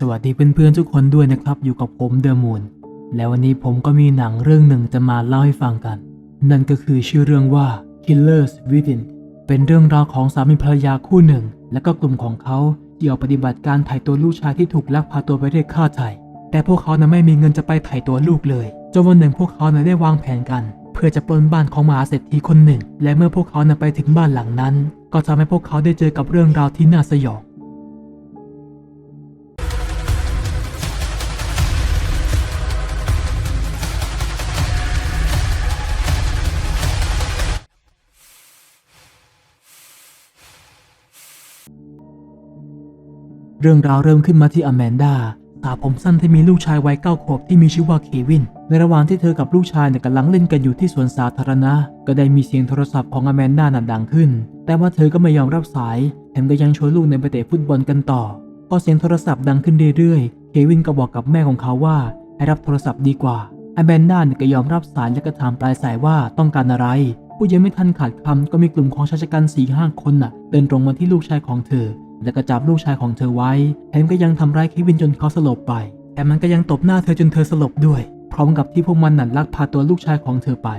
สวัสดีเพื่อนๆทุกคนด้วยนะครับอยู่กับผมเดอะมูนแล้ววันนี้ผมก็มีหนังเรื่องหนึ่งจะมาเล่าให้ฟังกัน นั่นก็คือชื่อเรื่องว่า Killers Within เป็นเรื่องราวของสามีภรรยาคู่หนึ่ง และก็กลุ่มของเขาที่ออกปฏิบัติการไถ่ตัวลูกชายที่ถูกลักพาตัวไปเรียกค่าไถ่แต่พวกเขานั้นไม่มีเงินจะไปไถ่ตัวลูกเลยจนวันหนึ่งพวกเขานั้นได้วางแผนกัน เพื่อจะปล้นบ้านของมหาเศรษฐีคนหนึ่ง และเมื่อพวกเขานั้นไปถึงบ้านหลังนั้น ก็ทำให้พวกเขาได้เจอกับเรื่องราวที่น่าสยอง รื่องราวเริ่มขึ้นมาที่อแมนดาสาวผมสั้นที่มีลูกชายวัยเก้าขวบที่มีชื่อว่าเควิน ในระหว่างที่เธอกับลูกชายเนี่ยกำลังเล่นกันอยู่ที่สวนสาธารณะ ก็ได้มีเสียงโทรศัพท์ของอแมนดาน่ะดังขึ้น แต่ว่าเธอก็ไม่ยอมรับสายแถมก็ยังชวนลูกในไปเตะฟุตบอลกันต่อพอเสียงโทรศัพท์ดังขึ้นเรื่อยๆ เควินก็บอกกับแม่ของเขาว่าให้รับโทรศัพท์ดีกว่าอแมนดาเนี่ยก็ยอมรับสายและก็ถามปลายสายว่าต้องการอะไรผู้ยังไม่ทันขาดคำก็มีกลุ่มของชายชะกันสี่ห้าคนน่ะ เดินตรงมาที่ลูกชายของเธอ และก็จับลูกชายของเธอไว้ แถมก็ยังทำร้ายเควินจนเขาสลบไป แต่มันก็ยังตบหน้าเธอจนเธอสลบด้วย พร้อมกับที่พวกมันนั่นลักพาตัวลูกชายของเธอไป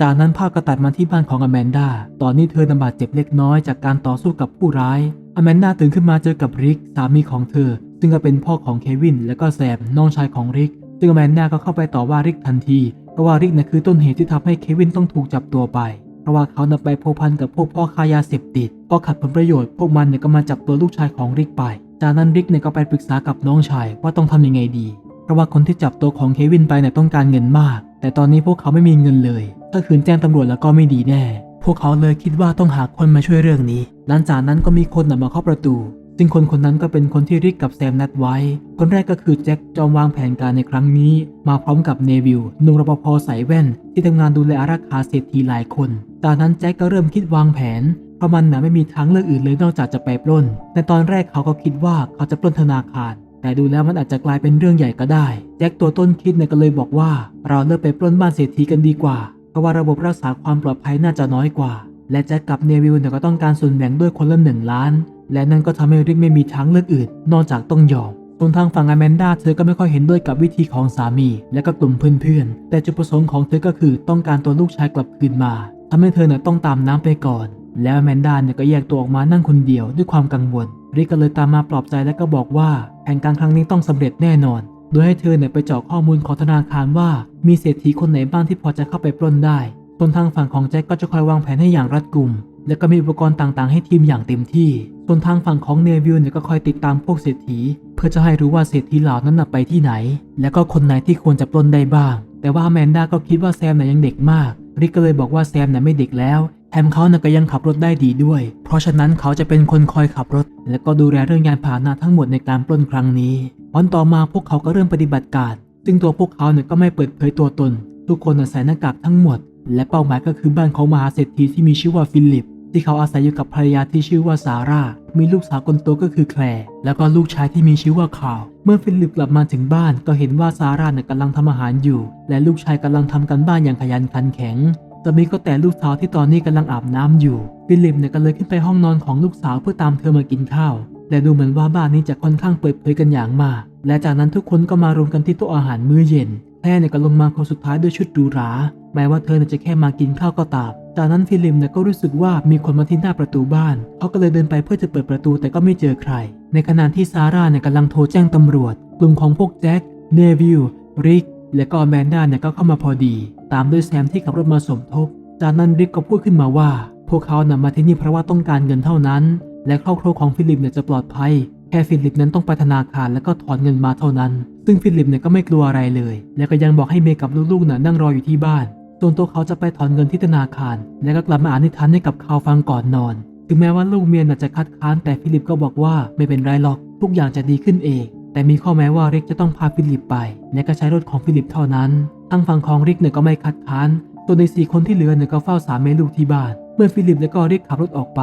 จากนั้นภาพก็ตัดมาที่บ้านของอแมนดา ตอนนี้เธอนำบาดเจ็บเล็กน้อยจากการต่อสู้กับผู้ร้าย อแมนดาตื่นขึ้นมาเจอกับริกสามีของเธอ ซึ่งก็เป็นพ่อของเควิน และก็แซมน้องชายของริก ซึ่งอแมนดาก็เข้าไปต่อว่าริกทันที เพราะว่าริกน่ะคือต้นเหตุที่ทำให้เควินต้องถูกจับตัวไป เพราะว่าเขานำไปพัวพันกับพวกพ่อค้ายาเสพติดพอขัดผลประโยชน์พวกมันเนี่ยก็มาจับตัวลูกชายของริกไป จากนั้นริกเนี่ยก็ไปปรึกษากับน้องชายว่าต้องทำยังไงดี เพราะว่าคนที่จับตัวของเควินไปเนี่ยต้องการเงินมาก แต่ตอนนี้พวกเขาไม่มีเงินเลย ถ้าคืนแจ้งตำรวจแล้วก็ไม่ดีแน่ พวกเขาเลยคิดว่าต้องหาคนมาช่วยเรื่องนี้ หลังจากนั้นก็มีคนมาเคาะประตูซึ่งคนคนนั้นก็เป็นคนที่ริกกับแซมนัดไว้ คนแรกก็คือแจ็คจอมวางแผนการในครั้งนี้ มาพร้อมกับเนวิลนุ่มรปภใส่แว่น ที่ทำงานดูแลอารักขาเศรษฐีหลายคน จากนั้นแจ็คก็เริ่มคิดวางแผน เพราะมันนะไม่มีทางเลือกอื่นเลยนอกจากจะไปปล้น ในตอนแรกเขาก็คิดว่าเขาจะปล้นธนาคาร แต่ดูแล้วมันอาจจะกลายเป็นเรื่องใหญ่ก็ได้ แจ็คตัวต้นคิดเนี่ยก็เลยบอกว่า เราเลิกไปปล้นบ้านเศรษฐีกันดีกว่า เพราะว่าระบบรักษาความปลอดภัยน่าจะน้อยกว่า และแจ็คกับเนวิลเนี่ยก็ต้องการส่วนแบ่งด้วยคนละหนึ่งล้าน และนั่นก็ทำให้ริกไม่มีทางเลือกอื่น นอกจากต้องยอมส่วนทางฝั่งอแมนดาเธอก็ไม่ค่อยเห็นด้วยกับวิธีของสามี และก็กลุ่มเพื่อนๆ แต่จุดประสงค์ของเธอก็คือต้องการตัวลูกชายกลับคืนมา ทำให้เธอเนี่ยต้องตามน้ำไปก่อน แล้วแมนดาเนี่ยก็แยกตัวออกมานั่งคนเดียวด้วยความกังวลริกก็เลยตามมาปลอบใจและก็บอกว่าแผนการครั้งนี้ต้องสำเร็จแน่นอน โดยให้เธอเนี่ยไปเจาะข้อมูลของธนาคารว่า มีเศรษฐีคนไหนบ้างที่พอจะเข้าไปปล้นได้ส่วนทางฝั่งของแจ็คก็จะคอยวางแผนให้อย่างรัดกุม และก็มีอุปกรณ์ต่างๆ ให้ทีมอย่างเต็มที่ ส่วนทางฝั่งของเนวิลเนี่ยก็คอยติดตามพวกเศรษฐี เพื่อจะให้รู้ว่าเศรษฐีเหล่านั้นไปที่ไหน และก็คนไหนที่ควรจะปล้นได้บ้าง แต่ว่าแมนด้าก็คิดว่าแซมน่ะยังเด็กมาก ริกก็เลยบอกว่าแซมน่ะไม่เด็กแล้วแถมเขาน่ะก็ยังขับรถได้ดีด้วย เพราะฉะนั้นเขาจะเป็นคนคอยขับรถ และก็ดูแลเรื่องยานพาหนะทั้งหมดในการปล้นครั้งนี้ วันต่อมาพวกเขาก็เริ่มปฏิบัติการซึ่งตัวพวกเขาเนี่ยก็ไม่เปิดเผยตัวตน ทุกคนใส่หน้ากากทั้งหมด และเป้าหมายก็คือบ้านของมหาเศรษฐีที่มีชื่อว่าฟิลิป ที่เขาอาศัยอยู่กับภรรยาที่ชื่อว่าซาร่า มีลูกสาวคนโตก็คือแคลร์ แล้วก็ลูกชายที่มีชื่อว่าคาร์ลเมื่อฟิลิปกลับมาถึงบ้านก็เห็นว่าซาร่าเนี่ยกำลังทำอาหารอยู่ และลูกชายกำลังทำกันบ้านอย่างขยันขันแข็งจะมีก็แต่ลูกสาวที่ตอนนี้กำลังอาบน้ำอยู่ ฟิลิปเนี่ยก็เลยขึ้นไปห้องนอนของลูกสาวเพื่อตามเธอมากินข้าวและดูเหมือนว่าบ้านนี้จะค่อนข้างเปิดเผยกันอย่างมาก และจากนั้นทุกคนก็มารวมกันที่โต๊ะอาหารมื้อเย็นแพรเนี่ยก็ลงมาคนสุดท้ายด้วยชุดหรูหรา แม้ว่าเธอเนี่ยจะแค่มากินข้าวก็ตาม จากนั้นฟิลิปเนี่ยก็รู้สึกว่ามีคนมาที่หน้าประตูบ้าน เขาก็เลยเดินไปเพื่อจะเปิดประตูแต่ก็ไม่เจอใคร ในขณะที่ซาร่าเนี่ยกำลังโทรแจ้งตำรวจ กลุ่มของพวกแจ็ค เนวิล ริก และก็แมนด้าเนี่ยก็เข้ามาพอดี ตามด้วยแซมที่ขับรถมาสมทบ จากนั้นริกก็พูดขึ้นมาว่า พวกเขานำมาที่นี่เพราะว่าต้องการเงินเท่านั้น และครอบครัวของฟิลิปเนี่ยจะปลอดภัย แค่ฟิลิปนั้นต้องไปธนาคารแล้วก็ถอนเงินมาเท่านั้น ซึ่งฟิลิปเนี่ยก็ไม่กลัวอะไรเลย และก็ยังบอกให้เมย์กับลูกๆน่ะนั่งรออยู่ที่บ้าน ส่วนตัวเขาจะไปถอนเงินที่ธนาคาร แล้วก็กลับมาอ่านนิทานให้กับเขาฟังก่อนนอน ถึงแม้ว่าลูกเมียน่ะจะคัดค้านแต่ฟิลิปก็บอกว่าไม่เป็นไรหรอก ทุกอย่างจะดีขึ้นเอง แต่มีข้อแม้ว่าริกจะต้องพาฟิลิปไป และก็ใช้รถของฟิลิปเท่านั้น ทางฝั่งของริกเนี่ยก็ไม่คัดค้านส่วนในสี่คนที่เหลือเนี่ยก็เฝ้าสามแม่ลูกที่บ้าน เมื่อฟิลิปและก็ริกขับรถออกไป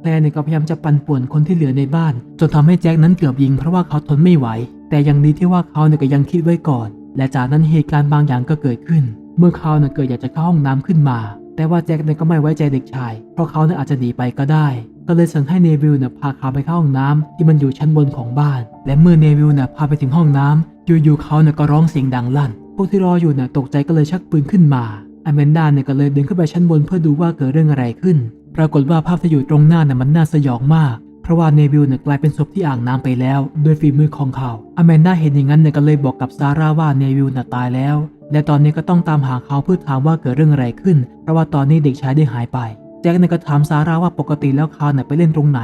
แพรเนี่ยก็พยายามจะปั่นป่วนคนที่เหลือในบ้าน จนทำให้แจ็คนั้นเกือบยิงเพราะว่าเขาทนไม่ไหว แต่ยังดีที่ว่าเขาเนี่ยก็ยังคิดไว้ก่อน และจากนั้นเหตุการณ์บางอย่างก็เกิดขึ้น เมื่อเขาเนี่ยเกิดอยากจะเข้าห้องน้ำขึ้นมา แต่ว่าแจ็คเนี่ยก็ไม่ไว้ใจเด็กชาย เพราะเขาเนี่ยอาจจะหนีไปก็ได้ ก็เลยสั่งให้เนวิลเนี่ยพาเขาไปเข้าห้องน้ำที่มันอยู่ชั้นบนของบ้าน และเมื่อเนวิลเนี่ยพาไปถึงห้องน้ำอยู่ๆเขาเนี่ยก็ร้องเสียงดังลั่น พวกที่รออยู่เนี่ยตกใจก็เลยชักปืนขึ้นมาอแมนดาเนี่ยก็เลยเดินขึ้นไปชั้นบนเพื่อดูว่าเกิดเรื่องอะไรขึ้น ปรากฏว่าภาพที่อยู่ตรงหน้าเนี่ยมันน่าสยองมากเพราะว่าเนวิลเนี่ยกลายเป็นศพที่อ่างน้ำไปแล้ว ด้วยฝีมือของเขาอแมนดาเห็นอย่างนั้นเนี่ยก็เลยบอกกับซาร่าว่าเนวิลน่ะตายแล้ว และตอนนี้ก็ต้องตามหาเขาเพื่อถามว่าเกิดเรื่องอะไรขึ้น เพราะว่าตอนนี้เด็กชายได้หายไป แจ็คเนี่ยก็ถามซาร่าว่าปกติแล้วเขาเนี่ยไปเล่นตรงไหน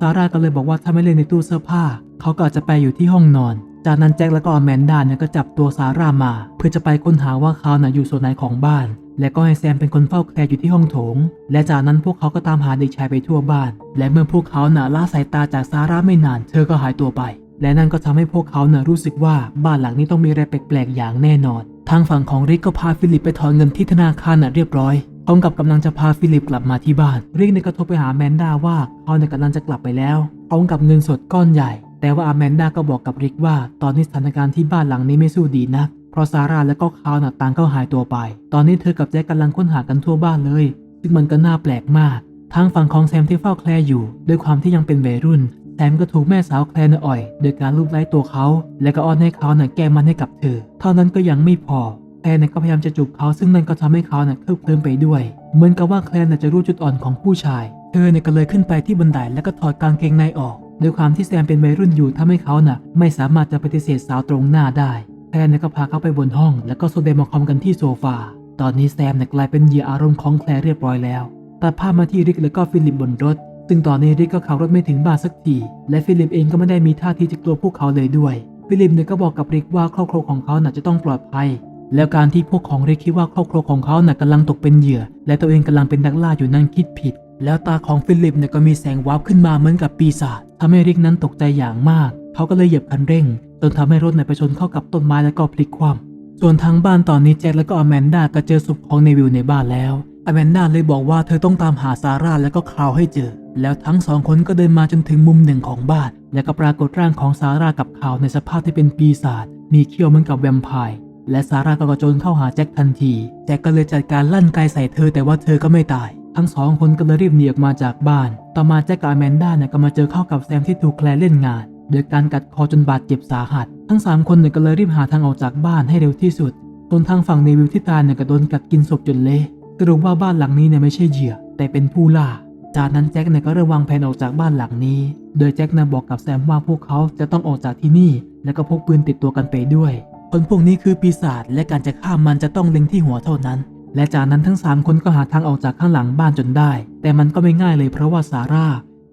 ซาร่าก็เลยบอกว่าถ้าไม่เล่นในตู้เสื้อผ้า เขาก็อาจจะไปอยู่ที่ห้องนอน จากนั้นแจ็คแล้วก็อแมนดาเนี่ยก็จับตัวซาร่ามา เพื่อจะไปค้นหาว่าเขาน่ะอยู่ส่วนไหนของบ้าน และก็ให้แซมเป็นคนเฝ้าแคลอยู่ที่ห้องโถง และจากนั้นพวกเขาก็ตามหาเด็กชายไปทั่วบ้าน และเมื่อพวกเขาน่ะล่าสายตาจากซาร่าไม่นาน เธอก็หายตัวไป และนั่นก็ทำให้พวกเขาน่ะรู้สึกว่าบ้านหลังนี้ต้องมีอะไรแปลกๆอย่างแน่นอน ทางฝั่งของริกก็พาฟิลิปไปถอนเงินที่ธนาคารน่ะเรียบร้อยพร้อมกับกำลังจะพาฟิลิปกลับมาที่บ้านริกเนี่ยก็โทรไปหาแมนดาว่าเขาเนี่ยกำลังจะกลับไปแล้วพร้อมกับเงินสดก้อนใหญ่ แต่ว่าอาแมนดาก็บอกกับริกว่า ตอนนี้สถานการณ์ที่บ้านหลังนี้ไม่สู้ดีนักเพราะซาร่าและก็เขาน่ะต่างก็หายตัวไป ตอนนี้เธอกับแจ็คกำลังค้นหากันทั่วบ้านเลย ซึ่งมันก็น่าแปลกมากทางฝั่งของแซมที่เฝ้าแคลร์อยู่ ด้วยความที่ยังเป็นวัยรุ่น แซมก็ถูกแม่สาวแคลนอ่อย โดยการลูบไล้ตัวเขา และก็อ้อนให้เขาน่ะแก้มันให้กับเธอ เท่านั้นก็ยังไม่พอแคลนก็พยายามจะจูบเขาซึ่งนั่นก็ทำให้เขาเนี่ยเคลิบเคลิ้มไปด้วย เหมือนกับว่าแคลนจะรู้จุดอ่อนของผู้ชาย เธอเนี่ยก็เลยขึ้นไปที่บันไดแล้วก็ถอดกางเกงในออกด้วยความที่แซมเป็นวัยรุ่นอยู่ทำให้เขาน่ะ ไม่สามารถจะปฏิเสธสาวตรงหน้าได้แคลนก็พาเขาไปบนห้อง แล้วก็โซเดมาคอมกันที่โซฟา ตอนนี้แซมเนี่ยกลายเป็นเหยื่ออารมณ์ของแคลเรียบร้อยแล้วตัดภาพมาที่ริกและก็ฟิลิปบนรถ ซึ่งตอนนี้ริกก็ขับรถไม่ถึงบ้านสักที และฟิลิปเองก็ไม่ได้มีท่าทีจะกลัวพวกเขาเลยด้วย ฟิลิปเนี่ยก็บอกกับริกว่าครอบครัวของเขาน่ะจะต้องปลอดภัย แล้วการที่พวกของริกคิดว่าครอบครัวของเขาน่ะกำลังตกเป็นเหยื่อ และตัวเองกำลังเป็นนักล่าอยู่นั่นคิดผิด แล้วตาของฟิลิปเนี่ยก็มีแสงวาบขึ้นมาเหมือนกับปีศาจทำให้ริกนั้นตกใจอย่างมาก เขาก็เลยเหยียบคันเร่งจนทำให้รถเนี่ยไปชนเข้ากับต้นไม้แล้วก็พลิกคว่ำส่วนทางบ้านตอนนี้แจ็คและก็อแมนดาก็เจอศพของเนวิลในบ้านแล้ว อแมนดาเลยบอกว่าเธอต้องตามหาซาร่าและก็คลาวให้เจอ แล้วทั้งสองคนก็เดินมาจนถึงมุมหนึ่งของบ้าน แล้วก็ปรากฏร่างของซาร่ากับคลาวในสภาพที่เป็นปีศาจมีเขี้ยวเหมือนกับแวมไพร์และซาร่าก็กระโจนเข้าหาแจ็คทันทีแจ็คก็เลยจัดการลั่นไกใส่เธอแต่ว่าเธอก็ไม่ตาย ทั้งสองคนก็เลยรีบหนีออกมาจากบ้าน ต่อมาแจ็คกับแมนดาเนี่ยก็มาเจอเข้ากับแซมที่ถูกแคลร์เล่นงานโดยการกัดคอจนบาดเจ็บสาหัส ทั้งสามคนเนี่ยก็เลยรีบหาทางออกจากบ้านให้เร็วที่สุดส่วนทางฝั่งเนวิลที่ตายเนี่ยก็โดนกัดกินศพจนเละ สรุปว่าบ้านหลังนี้เนี่ยไม่ใช่เหยื่อ แต่เป็นผู้ล่า จากนั้นแจ็คเนี่ยก็เริ่มวางแผนออกจากบ้านหลังนี้ โดยแจ็คเนี่ยบอกกับแซมว่าพวกเขาจะต้องออกจากที่นี่ แล้วก็พกปืนติดตัวกันไปด้วย คนพวกนี้คือปีศาจและการจะฆ่ามันจะต้องเล็งที่หัวเท่านั้น และจากนั้นทั้งสามคนก็หาทางออกจากข้างหลังบ้านจนได้ แต่มันก็ไม่ง่ายเลยเพราะว่าซาร่า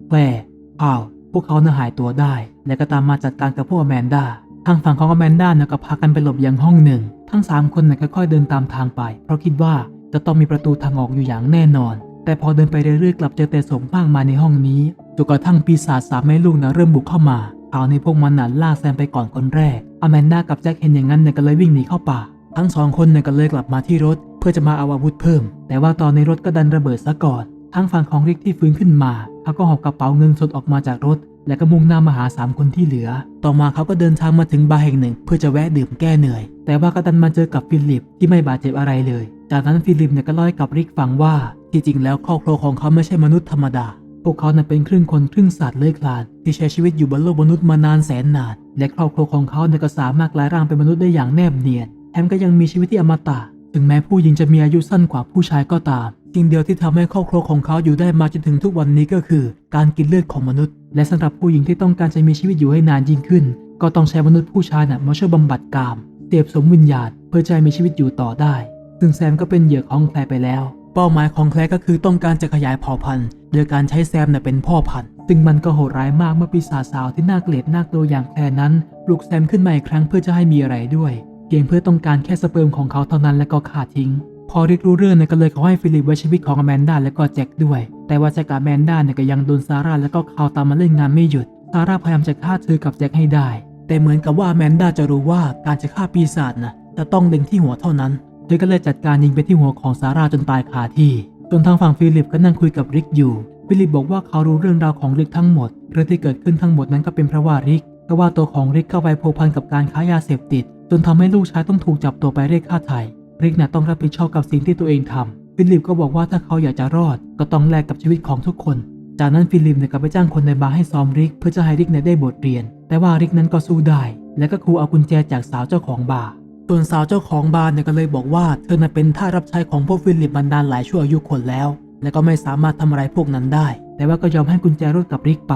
แคลร์พาวพวกเขาน่ะหายตัวได้ และก็ตามมาจัดการกับพวกแมนด้าทางฝั่งของแมนด้าเนี่ยก็พากันไปหลบยังห้องหนึ่ง ทั้งสามคนเนี่ยค่อยๆเดินตามทางไป เพราะคิดว่า จะต้องมีประตูทางออกอยู่อย่างแน่นอน แต่พอเดินไปเรื่อยๆกลับเจอแต่ศพมากมาในห้องนี้จนกระทั่งปีศาจสามแม่ลูกนะเริ่มบุกเข้ามาเอาในพวกมันน่ะล่าแซมไปก่อนคนแรก อแมนดากับแจ็คเห็นอย่างนั้นเนี่ยก็เลยวิ่งหนีเข้าป่า ทั้งสองคนเนี่ยก็เลยกลับมาที่รถ เพื่อจะมาเอาอาวุธเพิ่ม แต่ว่าตอนในรถก็ดันระเบิดซะก่อนทางฝั่งของริกที่ฟื้นขึ้นมาเขาก็หอบกระเป๋าเงินสดออกมาจากรถ และก็มุ่งหน้ามาหาสามคนที่เหลือ ต่อมาเขาก็เดินทางมาถึงบาร์แห่งหนึ่ง เพื่อจะแวะดื่มแก้เหนื่อย แต่ว่าก็ดันมาเจอกับฟิลิปที่ไม่บาดเจ็บอะไรเลย จากนั้นฟิลิปเนี่ยก็เล่าให้กับริกฟังว่าที่จริงแล้วครอบครัวของเขาไม่ใช่มนุษย์ธรรมดา พวกเขาเป็นครึ่งคนครึ่งสัตว์เลื้อยคลาน ที่ใช้ชีวิตอยู่บนโลกมนุษย์มานานแสนนาน และครอบครัวของเขาเนี่ยก็สามารถกลายร่างเป็นมนุษย์ได้อย่างแนบเนียนแถมก็ยังมีชีวิตที่อมตะ ถึงแม้ผู้หญิงจะมีอายุสั้นกว่าผู้ชายก็ตามสิ่งเดียวที่ทำให้ครอบครัวของเขาอยู่ได้มาจนถึงทุกวันนี้ก็คือ การกินเลือดของมนุษย์ และสำหรับผู้หญิงที่ต้องการจะมีชีวิตอยู่ให้นานยิ่งขึ้น ก็ต้องใช้มนุษย์ผู้ชายน่ะมาช่วยบำบัดกามเสพสมวิญญาณเพื่อให้มีชีวิตอยู่ต่อได้ ซึ่งแซมก็เป็นเหยื่อของแคลไปแล้ว เป้าหมายของแคลก็คือต้องการจะขยายเผ่าพันธุ์โดยการใช้แซมน่ะเป็นพ่อพันธุ์ซึ่งมันก็โหดร้ายมากเมื่อปีศาจสาวที่น่าเกลียดน่ากลัวอย่างแคลนั้นปลุกแซมขึ้นมาอีกครั้งเพื่อจะให้มีอะไรด้วยเพียงเพื่อต้องการแค่สเปิร์มของเขาเท่านั้นแล้วก็ขาดทิ้ง พอริกรู้เรื่องเนี่ยก็เลยขอให้ฟิลิปไว้ชีวิตของอแมนด้าและก็แจ็คด้วย แต่ว่าแจ็คกับแมนด้าเนี่ยก็ยังโดนซาร่าและก็คาวตามมาเล่นงานไม่หยุดซาร่าพยายามจะฆ่าเธอกับแจ็คให้ได้ แต่เหมือนกับว่าแมนดาจะรู้ว่าการจะฆ่าปีศาจนะจะต้องเล็งที่หัวเท่านั้น เธอก็เลยจัดการยิงไปที่หัวของซาร่าจนตายคาที่ส่วนทางฝั่งฟิลิปก็นั่งคุยกับริกอยู่ ฟิลิปบอกว่าเขารู้เรื่องราวของริกทั้งหมดเรื่องที่เกิดขึ้นทั้งหมดนั้นก็เป็นเพราะว่าริกเพราะว่าตัวของริกเข้าไปพัวพันกับการค้ายาเสพติด จนทำให้ลูกชายต้องถูกจับตัวไปเรียกค่าไถ่ริกน่ะต้องรับผิดชอบกับสิ่งที่ตัวเองทำฟิลิปก็บอกว่าถ้าเขาอยากจะรอด ก็ต้องแลกกับชีวิตของทุกคน จากนั้นฟิลิปเนี่ยก็ไปจ้างคนในบาร์ให้ซ้อมริก เพื่อจะให้ริกเนี่ยได้บทเรียน แต่ว่าริกนั้นก็สู้ได้ และก็คูเอากุญแจจากสาวเจ้าของบาร์ ส่วนสาวเจ้าของบาร์เนี่ยก็เลยบอกว่า เธอน่ะเป็นท่ารับใช้ของพวกฟิลิปมานานหลายชั่วอายุคนแล้ว และก็ไม่สามารถทำอะไรพวกนั้นได้ แต่ว่าก็ยอมให้กุญแจรถกับริกไป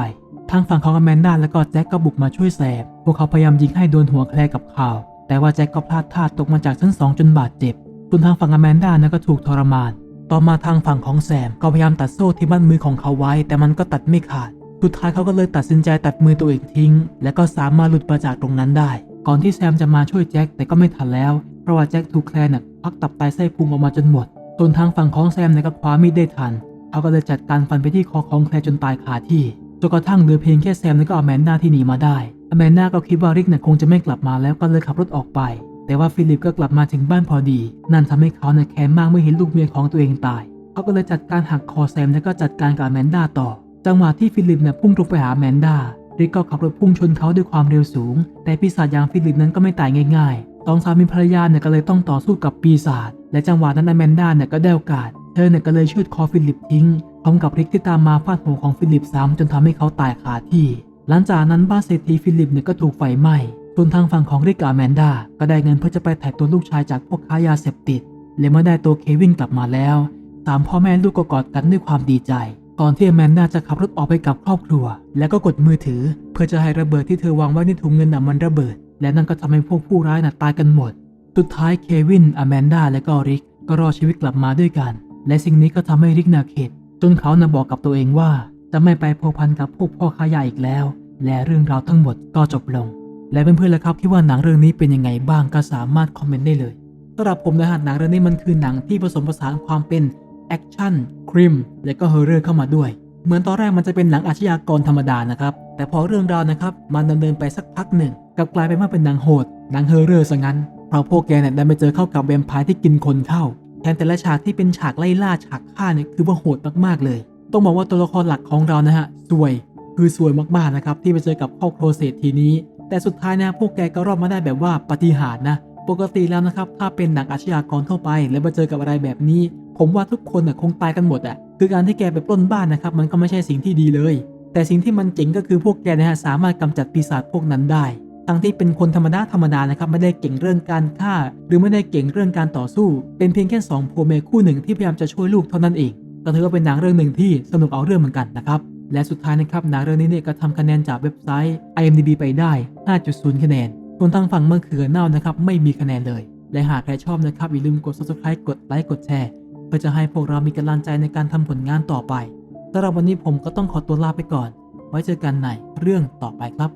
ทางฝั่งของอแมนดาและก็แจ็คก็บุกมาช่วยแสบ พวกเขาพยายามยิงให้โดนหัวแคลกับข่าว แต่ว่าแจ็คก็พลาดท่าตกมาจากชั้นสองจนบาดเจ็บ ส่วนทางฝั่งอแมนดานะก็ถูกทรมาน ต่อมาทางฝั่งของแซมก็พยายามตัดโซ่ที่มัดมือของเขาไว้ แต่มันก็ตัดไม่ขาด สุดท้ายเขาก็เลยตัดสินใจตัดมือตัวเองทิ้ง และก็สามารถหลุดมาจากตรงนั้นได้ ก่อนที่แซมจะมาช่วยแจ็คแต่ก็ไม่ทันแล้ว เพราะว่าแจ็คถูกแคลนพักตับไตไส้พุงออกมาจนหมด ส่วนทางฝั่งของแซมเนี่ยก็คว้ามีดได้ทัน เขาก็เลยจัดการฟันไปที่คอของแคลจนตายคาที่จนกระทั่งเหลือเพียงแค่แซมและก็อแมนดาที่หนีมาได้อแมนดาก็คิดว่าริกเนี่ยคงจะไม่กลับมาแล้วก็เลยขับรถออกไป แต่ว่าฟิลิปก็กลับมาถึงบ้านพอดี นั่นทำให้เขาเนี่ยแค้นมากเมื่อเห็นลูกเมียของตัวเองตาย เขาก็เลยจัดการหักคอแซมแล้วก็จัดการกับแมนดาต่อ จังหวะที่ฟิลิปเนี่ยพุ่งตรงไปหาแมนดา ริกก็ขับรถพุ่งชนเขาด้วยความเร็วสูง แต่ปีศาจอย่างฟิลิปนั้นก็ไม่ตายง่ายๆสองสามีภรรยาเนี่ยก็เลยต้องต่อสู้กับปีศาจและจังหวะนั้นอแมนดาเนี่ยก็ได้โอกาส เธอเนี่ยก็เลยชืดคอฟิลิปทิ้งพร้อมกับริกที่ตามมาฟาดหัวของฟิลิปซ้ำจนทำให้เขาตายคาที่ หลังจากนั้นบ้านเศรษฐีฟิลิปเนี่ยก็ถูกไฟไหม้ส่วนทางฝั่งของริกกับอแมนดาก็ได้เงินเพื่อจะไปถ่ายตัวลูกชายจากพวกค้ายาเสพติดและเมื่อได้ตัวเควินกลับมาแล้วสามพ่อแม่ลูกก็กอดกันด้วยความดีใจ ก่อนที่อแมนดาจะขับรถออกไปกับครอบครัว แล้วก็กดมือถือ เพื่อจะให้ระเบิดที่เธอวางไว้ในถุงเงินน่ะมันระเบิด และนั่นก็ทำให้พวกผู้ร้ายน่ะตายกันหมด สุดท้ายเควินอแมนดาและก็ริกก็รอดชีวิตกลับมาด้วยกัน และสิ่งนี้ก็ทำให้ริกนาเขตจนเขาน่ะบอกกับตัวเองว่า จะไม่ไปพัวพันกับพวกพ่อค้ายาอีกแล้ว และเรื่องราวทั้งหมดก็จบลง และเพื่อนๆล่ะครับคิดว่าหนังเรื่องนี้เป็นยังไงบ้างก็สามารถคอมเมนต์ได้เลยสำหรับผมนะฮะหนังเรื่องนี้มันคือหนังที่ผสมผสานความเป็นแอคชั่น คริมและก็เฮอร์เรอร์เข้ามาด้วย เหมือนตอนแรกมันจะเป็นหนังอาชญากรธรรมดานะครับ แต่พอเรื่องราวนะครับมันดำเนินไปสักพักหนึ่งกลับกลายเป็นว่าเป็นหนังโหดหนังเฮอร์เรอร์ซะงั้นเพราะพวกแกเนี่ยได้ไปเจอเข้ากับแวมไพร์ที่กินคนเข้าแถมแต่ละฉากที่เป็นฉากไล่ล่าฉากฆ่าเนี่ยคือว่าโหดมากๆเลย ต้องบอกว่าตัวละครหลักของเรานะฮะสวยคือสวยมากๆนะครับที่ไปเจอกับครอบครัวเศรษฐีนี้ แต่สุดท้ายนะพวกแกก็รอดมาได้แบบว่าปาฏิหาริย์นะ ปกติแล้วนะครับถ้าเป็นหนังอาชญากรทั่วไป แล้วมาเจอกับอะไรแบบนี้ ผมว่าทุกคนน่ะคงตายกันหมดอะคือการที่แกไปปล้นบ้านนะครับมันก็ไม่ใช่สิ่งที่ดีเลย แต่สิ่งที่มันเจ๋งก็คือพวกแกนะฮะสามารถกำจัดปีศาจพวกนั้นได้ ทั้งที่เป็นคนธรรมดาธรรมดานะครับไม่ได้เก่งเรื่องการฆ่า หรือไม่ได้เก่งเรื่องการต่อสู้ เป็นเพียงแค่สองผัวเมียคู่หนึ่งที่พยายามจะช่วยลูกเท่านั้นเองก็ถือว่าเป็นหนังเรื่องหนึ่งที่สนุกเอาเรื่องเหมือนกันนะครับและสุดท้ายนะครับหนังเรื่องนี้เนี่ยก็ทำคะแนนจากเว็บไซต์ IMDb ไปได้ 5.0 คะแนนส่วนทางฝั่งเมื่อเขือเน่านะครับไม่มีคะแนนเลย และหากใครชอบนะครับอย่าลืมกด subscribe กดไลค์กดแชร์ พื่อจะให้พวกเรามีกำลังใจในการทำผลงานต่อไปสำหรับวันนี้ผมก็ต้องขอตัวลาไปก่อน ไว้เจอกันในเรื่องต่อไปครับ